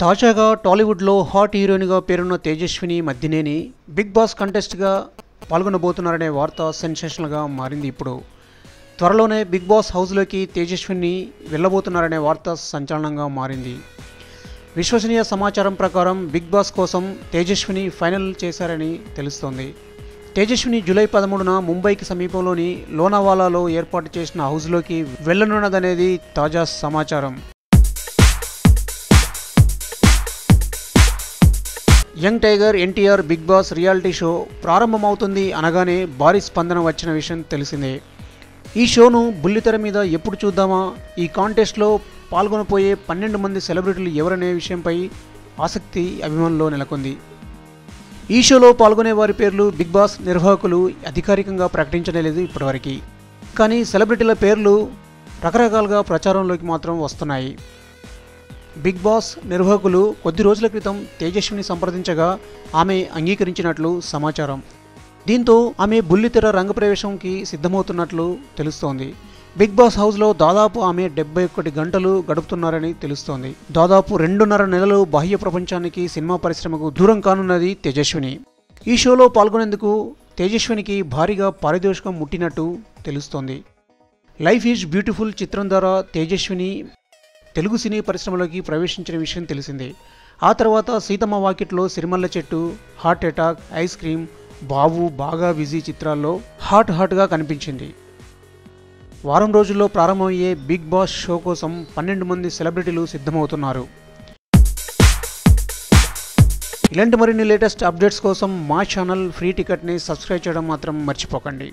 తాజాగా టాలీవుడ్లో హాట్ హీరోయిన్గా పేరున్న తేజస్విని మద్దినేని బిగ్ బాస్ కంటెస్ట్గా పాల్గొనబోతున్నారనే వార్త సెన్సేషనల్గా మారింది ఇప్పుడు. త్వరలోనే బిగ్ బాస్ హౌస్లోకి తేజస్విని వెళ్ళబోతున్నారనే వార్త సంచలనంగా మారింది. విశ్వసనీయ సమాచారం ప్రకారం బిగ్ బాస్ కోసం తేజస్విని ఫైనల్ చేశారని తెలుస్తోంది. తేజస్విని జూలై పదమూడున ముంబైకి సమీపంలోని లోనావాలాలో ఏర్పాటు చేసిన హౌస్లోకి వెళ్ళనున్నదనేది తాజా సమాచారం. Young tiger NTR Big Boss reality show ప్రారంభమవుతుంది అనగానే భారీ స్పందన వచ్చిన విషయం తెలిసిందే. ఈ షోను బుల్లితెర మీద ఎప్పుడు చూద్దామా? ఈ కాంటెస్ట్లో పాల్గొనపోయే పన్నెండు మంది సెలబ్రిటీలు ఎవరనే విషయంపై ఆసక్తి అభిమానుల్లో నెలకొంది. ఈ షోలో పాల్గొనే వారి పేర్లు బిగ్ బాస్ నిర్వాహకులు అధికారికంగా ప్రకటించలేదు ఇప్పటివరకు. కానీ సెలబ్రిటీల పేర్లు రకరకాలుగా ప్రచారంలోకి మాత్రం వస్తున్నాయి. బిగ్ బాస్ నిర్వాహకులు కొద్ది రోజుల క్రితం తేజస్విని సంప్రదించగా ఆమె అంగీకరించినట్లు సమాచారం. దీంతో ఆమె బుల్లితెర రంగప్రవేశంకి సిద్ధమవుతున్నట్లు తెలుస్తోంది. బిగ్ బాస్ హౌస్లో దాదాపు ఆమె డెబ్బై ఒకటి గంటలు గడుపుతున్నారని తెలుస్తోంది. దాదాపు రెండున్నర నెలలు బాహ్య ప్రపంచానికి సినిమా పరిశ్రమకు దూరం కానున్నది తేజస్విని. ఈ షోలో పాల్గొనేందుకు తేజస్వినికి భారీగా పారితోషికం ముట్టినట్టు తెలుస్తోంది. లైఫ్ ఈజ్ బ్యూటిఫుల్ చిత్రం ద్వారా తేజస్విని తెలుగు సినీ పరిశ్రమలోకి ప్రవేశించిన విషయం తెలిసిందే. ఆ తర్వాత సీతమ్మ వాకిట్లో సిరిమల్ల చెట్టు హార్ట్ అటాక్ ఐస్ క్రీమ్ బావు బాగా బిజీ చిత్రాల్లో హాట్ హాట్గా కనిపించింది. వారం రోజుల్లో ప్రారంభమయ్యే బిగ్ బాస్ షో కోసం పన్నెండు మంది సెలబ్రిటీలు సిద్ధమవుతున్నారు. ఇలాంటి మరిన్ని లేటెస్ట్ అప్డేట్స్ కోసం మా ఛానల్ ఫ్రీ టికెట్ని సబ్స్క్రైబ్ చేయడం మాత్రం మర్చిపోకండి.